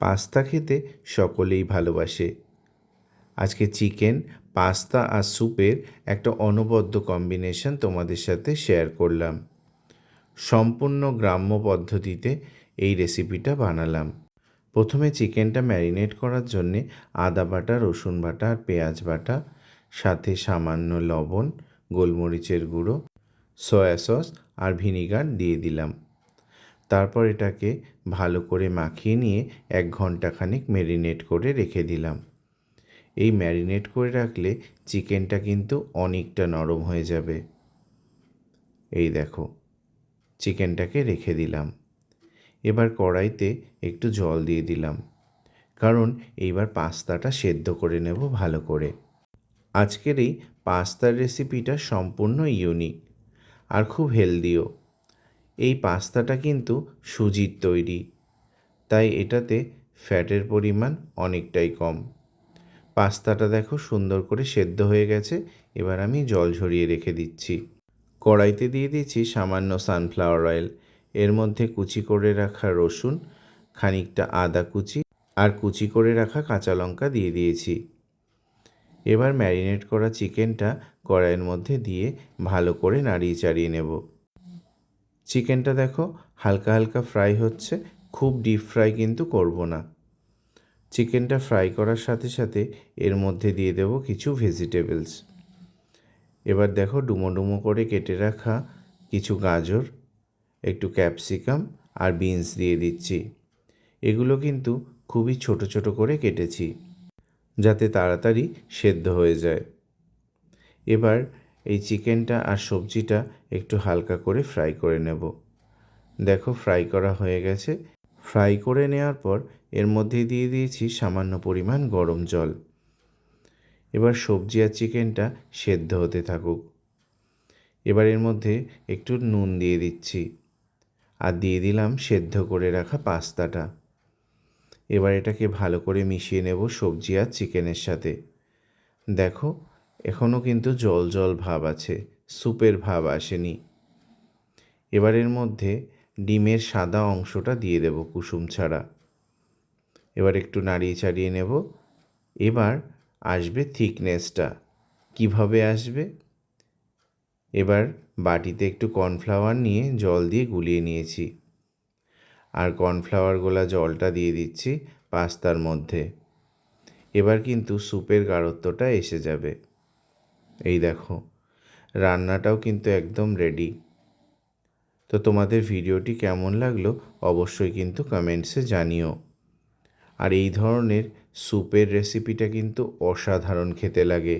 Pasta খেতে সকলেই ভালোবাসে। আজকে চিকেন, পাস্তা আর স্যুপের একটা অনবদ্য কম্বিনেশন তোমাদের সাথে শেয়ার করলাম। সম্পূর্ণ গ্রাম্য পদ্ধতিতে এই রেসিপিটা বানালাম। প্রথমে চিকেনটা ম্যারিনেট করার জন্যে আদা বাটা, রসুন বাটা আর পেঁয়াজ বাটা, সাথে সামান্য লবণ, গোলমরিচের গুঁড়ো, সয়া সস আর ভিনিগার দিয়ে দিলাম। তারপর এটাকে ভালো করে মাখিয়ে নিয়ে এক ঘন্টাখানিক ম্যারিনেট করে রেখে দিলাম। এই ম্যারিনেট করে রাখলে চিকেনটা কিন্তু অনেকটা নরম হয়ে যাবে। এই দেখো চিকেনটাকে রেখে দিলাম। এবার কড়াইতে একটু জল দিয়ে দিলাম, কারণ এইবার পাস্তাটা সেদ্ধ করে নেব ভালো করে। আজকের এই পাস্তার রেসিপিটা সম্পূর্ণ ইউনিক আর খুব হেলদিও এই পাস্তাটা কিন্তু সুজির তৈরি। তাই এটাতে ফ্যাটের পরিমাণ অনেকটাই কম। পাস্তাটা দেখো সুন্দর করে সেদ্ধ হয়ে গেছে, এবার আমি জল ঝরিয়ে রেখে দিচ্ছি। কড়াইতে দিয়ে দিয়েছি সামান্য সানফ্লাওয়ার অয়েল, এর মধ্যে কুচি করে রাখা রসুন, খানিকটা আদা কুচি আর কুচি করে রাখা কাঁচা লঙ্কা দিয়ে দিয়েছি। এবার ম্যারিনেট করা চিকেনটা কড়াইয়ের মধ্যে দিয়ে ভালো করে নাড়িয়ে চাড়িয়ে নেব। চিকেনটা দেখো, হালকা হালকা ফ্রাই হচ্ছে, খুব ডিপ ফ্রাই কিন্তু করব না। চিকেনটা ফ্রাই করার সাথে সাথে এর মধ্যে দিয়ে দেব কিছু ভেজিটেবলস এবার দেখো ডুমো ডুমো করে কেটে রাখা কিছু গাজর, একটু ক্যাপসিকাম আর বিনস দিয়ে দিচ্ছি। এগুলো কিন্তু খুবই ছোট ছোট করে কেটেছি, যাতে তাড়াতাড়ি সেদ্ধ হয়ে যায়। এবার এই চিকেনটা আর সবজিটা একটু হালকা করে ফ্রাই করে নেব। দেখো ফ্রাই করা হয়ে গেছে। ফ্রাই করে নেওয়ার পর এর মধ্যে দিয়ে দিয়েছি সামান্য পরিমাণ গরম জল। এবার সবজি আর চিকেনটা সেদ্ধ হতে থাকুক। এবার এর মধ্যে একটু নুন দিয়ে দিচ্ছি আর দিয়ে দিলাম সেদ্ধ করে রাখা পাস্তাটা। এবার এটাকে ভালো করে মিশিয়ে নেব সবজি আর চিকেনের সাথে। দেখো এখনও কিন্তু জল জল ভাব আছে স্যুপের ভাব আসেনি। এবার এর মধ্যে ডিমের সাদা অংশটা দিয়ে দেব কুসুম ছাড়া। এবার একটু নাড়িয়ে চাড়িয়ে নেব। এবার আসবে থিকনেসটা। কীভাবে আসবে? এবার বাটিতে একটু কর্নফ্লাওয়ার নিয়ে জল দিয়ে গুলিয়ে নিয়েছি। আর কর্নফ্লাওয়ার গোলা জলটা দিয়ে দিচ্ছি পাস্তার মধ্যে। এবার কিন্তু স্যুপের গাঢ়ত্বটা এসে যাবে। এই দেখো, রান্নাটাও কিন্তু একদম রেডি তো তোমাদের ভিডিওটি কেমন লাগল অবশ্যই কিন্তু কমেন্টসে জানিও। আর এই ধরনের স্যুপের রেসিপিটা কিন্তু অসাধারণ খেতে লাগে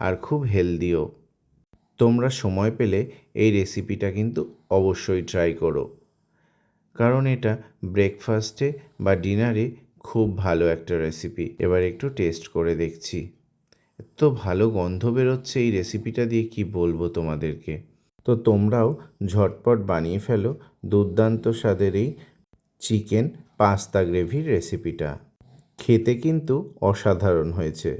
আর খুব হেলদিও তোমরা সময় পেলে এই রেসিপিটা কিন্তু অবশ্যই ট্রাই করো। কারণ এটা ব্রেকফাস্টে বা ডিনারে খুব ভালো একটা রেসিপি এবার একটু টেস্ট করে দেখছি। এত ভালো গন্ধ বেরোচ্ছে এই রেসিপিটা দিয়ে কি বলব তোমাদেরকে? তো তোমরাও ঝটপট বানিয়ে ফেলো দুর্দান্ত স্বাদের এই চিকেন পাস্তা গ্রেভির রেসিপিটা। খেতে কিন্তু অসাধারণ হয়েছে।